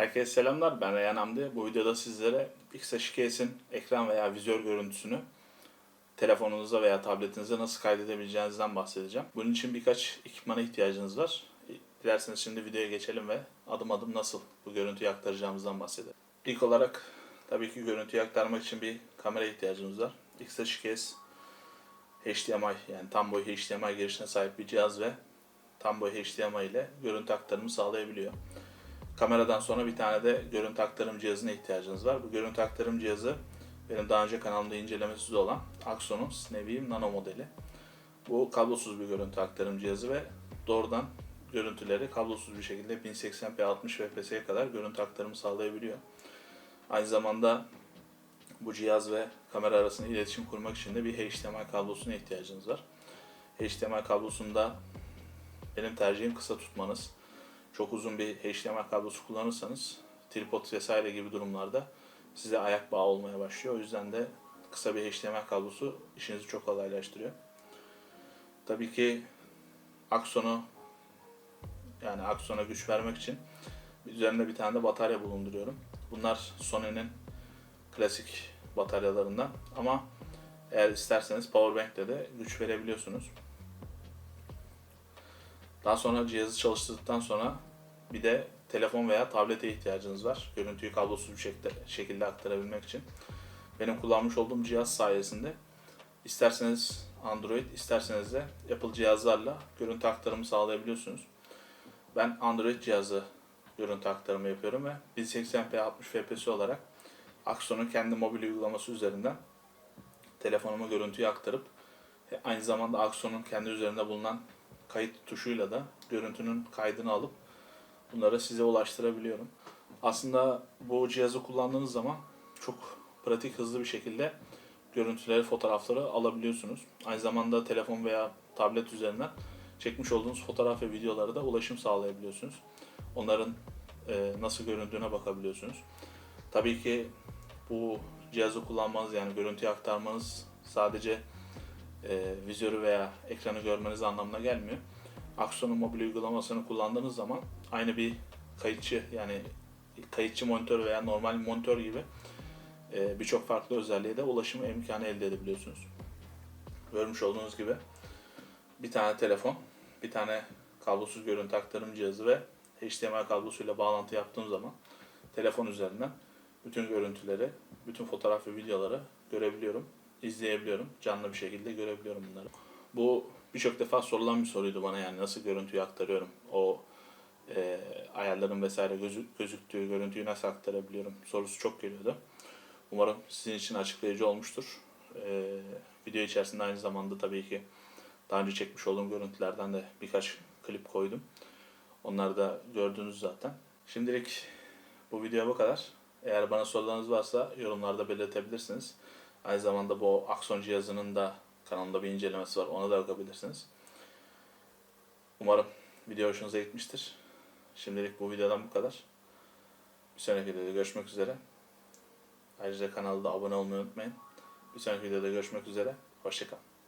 Herkese selamlar. Ben Reyhan Hamdi. Bu videoda sizlere X-H2S'in ekran veya vizör görüntüsünü telefonunuza veya tabletinize nasıl kaydedebileceğinizden bahsedeceğim. Bunun için birkaç ekipmana ihtiyacınız var. Dilerseniz şimdi videoya geçelim ve adım adım nasıl bu görüntüyü aktaracağımızdan bahsedelim. İlk olarak tabii ki görüntüyü aktarmak için bir kamera ihtiyacımız var. X-H2S HDMI yani tam boy HDMI girişine sahip bir cihaz ve tam boy HDMI ile görüntü aktarımı sağlayabiliyor. Kameradan sonra bir tane de görüntü aktarım cihazına ihtiyacınız var. Bu görüntü aktarım cihazı benim daha önce kanalımda incelemesi de olan Axon'un Snevium Nano modeli. Bu kablosuz bir görüntü aktarım cihazı ve doğrudan görüntüleri kablosuz bir şekilde 1080p 60 fps'ye kadar görüntü aktarımı sağlayabiliyor. Aynı zamanda bu cihaz ve kamera arasında iletişim kurmak için de bir HDMI kablosuna ihtiyacınız var. HDMI kablosunda benim tercihim kısa tutmanız. Çok uzun bir HDMI kablosu kullanırsanız tripod vesaire gibi durumlarda size ayak bağı olmaya başlıyor. O yüzden de kısa bir HDMI kablosu işinizi çok kolaylaştırıyor. Tabii ki Axon'u yani Axon'a güç vermek için üzerinde bir tane de batarya bulunduruyorum. Bunlar Sony'nin klasik bataryalarından ama eğer isterseniz powerbank'le de güç verebiliyorsunuz. Daha sonra cihazı çalıştırdıktan sonra bir de telefon veya tablete ihtiyacınız var. Görüntüyü kablosuz bir şekilde, şekilde aktarabilmek için. Benim kullanmış olduğum cihaz sayesinde isterseniz Android, isterseniz de Apple cihazlarla görüntü aktarımı sağlayabiliyorsunuz. Ben Android cihazı görüntü aktarımı yapıyorum ve 1080p 60 fps olarak Axon'un kendi mobil uygulaması üzerinden telefonuma görüntüyü aktarıp e, aynı zamanda Axon'un kendi üzerinde bulunan kayıt tuşuyla da görüntünün kaydını alıp bunları size ulaştırabiliyorum. Aslında bu cihazı kullandığınız zaman çok pratik, hızlı bir şekilde görüntüleri, fotoğrafları alabiliyorsunuz. Aynı zamanda telefon veya tablet üzerinden çekmiş olduğunuz fotoğraf ve videolara da ulaşım sağlayabiliyorsunuz. Onların e, nasıl göründüğüne bakabiliyorsunuz. Tabii ki bu cihazı kullanmanız yani görüntüyü aktarmanız sadece e, vizörü veya ekranı görmeniz anlamına gelmiyor. Axon'un mobil uygulamasını kullandığınız zaman aynı bir kayıtçı yani kayıtçı monitör veya normal monitör gibi e, birçok farklı özelliğe de ulaşımı imkanı elde edebiliyorsunuz. Görmüş olduğunuz gibi bir tane telefon, bir tane kablosuz görüntü aktarım cihazı ve HDMI kablosuyla bağlantı yaptığım zaman telefon üzerinden bütün görüntüleri, bütün fotoğraf ve videoları görebiliyorum, izleyebiliyorum. Canlı bir şekilde görebiliyorum bunları. Bu birçok defa sorulan bir soruydu bana yani nasıl görüntüyü aktarıyorum. O e, ayarların vesaire gözü, gözüktüğü görüntüyü nasıl aktarabiliyorum sorusu çok geliyordu. Umarım sizin için açıklayıcı olmuştur. E, video içerisinde aynı zamanda tabii ki daha önce çekmiş olduğum görüntülerden de birkaç klip koydum. Onları da gördünüz zaten. Şimdilik bu video bu kadar. Eğer bana sorularınız varsa yorumlarda belirtebilirsiniz. Aynı zamanda bu Axon cihazının da kanalımda bir incelemesi var. Ona da bakabilirsiniz. Umarım video hoşunuza gitmiştir. Şimdilik bu videodan bu kadar. Bir sonraki videoda görüşmek üzere. Ayrıca kanalda abone olmayı unutmayın. Bir sonraki videoda görüşmek üzere. Hoşçakalın.